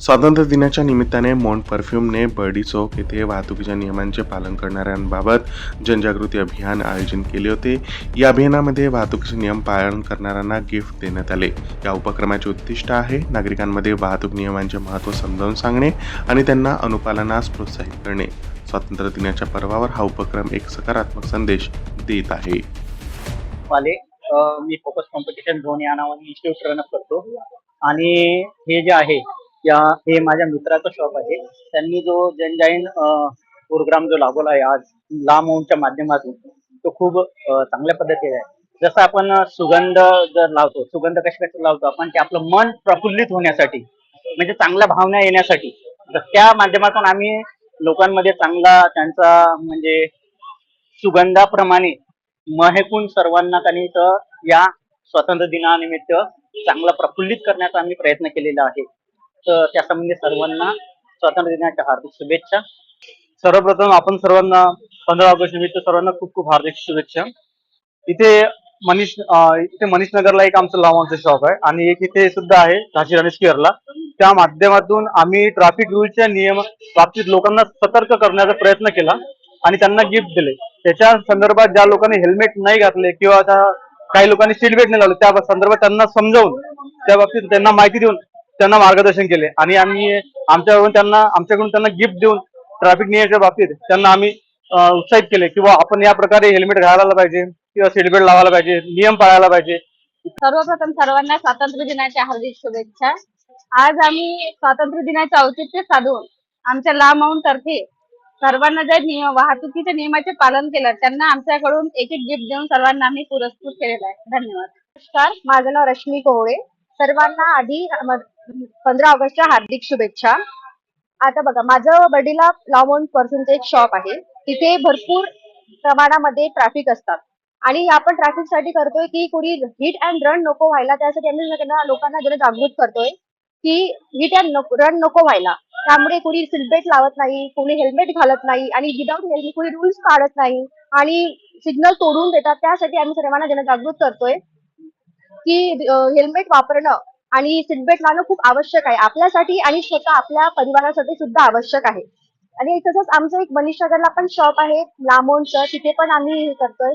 स्वातंत्र्य दिनाच्या निमित्ताने मॉन्ट परफ्यूमने बर्डी चौक येथे वाहतुकीच्या नियमांचे पालन करणाऱ्यांबाबत जनजागृती अभियान आयोजन केले होते. या अभियानामध्ये वाहतुकीचे नियम पालन करणाऱ्यांना गिफ्ट देण्यात आले. या उपक्रमाचे उद्दिष्ट आहे नागरिकांमध्ये वाहतूक नियमांचे महत्त्व समजावून सांगणे आणि त्यांना अनुपालनास प्रोत्साहित करणे. स्वातंत्र्य दिनाच्या पर्वावर हा उपक्रम एक सकारात्मक संदेश देत आहे. वाले मी फोकस कॉम्पिटिशन झोन या नावाने इन्स्टिट्यूट रन करतो. आणि हे जे आहे या हे माझ्या मित्राचं शॉप आहे. त्यांनी जो जनजाईन प्रोग्राम जो लागवला आहे आज ला माऊंटच्या माध्यमातून तो खूप चांगल्या पद्धतीने आहे. जसं आपण सुगंध जर लावतो सुगंध कशासाठी लावतो आपण ते आपलं मन प्रफुल्लित होण्यासाठी म्हणजे चांगल्या भावना येण्यासाठी तर त्या माध्यमातून आम्ही लोकांमध्ये चांगला त्यांचा म्हणजे सुगंधाप्रमाणे महेकून सर्वांना त्यांनी या स्वातंत्र्य दिनानिमित्त चांगला प्रफुल्लित करण्याचा आम्ही प्रयत्न केलेला आहे. त्यासंबंधी सर्वांना स्वातंत्र्य दिनाच्या हार्दिक शुभेच्छा. सर्वप्रथम आपण सर्वांना पंधरा ऑगस्ट निमित्त सर्वांना खूप खूप हार्दिक शुभेच्छा. इथे मनीष इथे मनीष नगरला एक आमचं लावांचं शॉप आहे आणि एक इथे सुद्धा आहे झाशी रमेश स्क्वेअरला त्या माध्यमातून आम्ही ट्रॅफिक रूलच्या नियम बाबतीत लोकांना सतर्क करण्याचा प्रयत्न केला आणि त्यांना गिफ्ट दिले. त्याच्या संदर्भात ज्या लोकांनी हेल्मेट नाही घातले किंवा आता काही लोकांनी सीट बेल्ट नाही लावले त्या संदर्भात त्यांना समजावून त्या बाबतीत त्यांना माहिती देऊन त्यांना मार्गदर्शन केले. आणि आम्ही आमच्याकडून त्यांना आमच्याकडून त्यांना गिफ्ट देऊन ट्रॅफिक नियमाच्या बाबतीत त्यांना आम्ही उत्साहित केले किंवा आपण या प्रकारे हेल्मेट घालायला पाहिजे किंवा सीट बेल्ट लावायला पाहिजे नियम पाळायला पाहिजे. सर्वप्रथम सर्वांना स्वातंत्र्य दिनाच्या हार्दिक शुभेच्छा. आज आम्ही स्वातंत्र्य दिनाचे औचित्य साधून आमच्या ला माऊंट तर्फे सर्वांना जे नियम वाहतुकीच्या नियमाचे पालन केलं त्यांना आमच्याकडून एक एक गिफ्ट देऊन सर्वांना आम्ही पुरस्कृत केलेला आहे. धन्यवाद. नमस्कार माझं नाव रश्मी कोहळे सर्वांना आधी पंधरा ऑगस्टच्या हार्दिक शुभेच्छा. आता बघा माझं बडीला लॉमोन पर्सनचं एक शॉप आहे. तिथे भरपूर प्रमाणामध्ये ट्रॅफिक असतात. आणि आपण ट्रॅफिकसाठी करतोय की कुणी हिट अँड रन नको व्हायला त्यासाठी आम्ही लोकांना जरा जागृत करतोय की हिट अँड रन नको व्हायला. त्यामुळे कुणी सीटबेल्ट लावत नाही कोणी हेल्मेट घालत नाही आणि विदाऊट हेल्मेट कोणी रूल्स काढत नाही आणि सिग्नल तोडून देतात. त्यासाठी आम्ही सर्वांना जनजागृत करतोय की हेल्मेट वापरणं आणि सीटबेल्ट लावणं खूप आवश्यक आहे. आपल्यासाठी आणि स्वतः आपल्या परिवारासाठी सुद्धा आवश्यक आहे. आणि तसंच आमचं एक मनीष नगरला पण शॉप आहे. लामोनचं. तिथे पण आम्ही हे करतोय.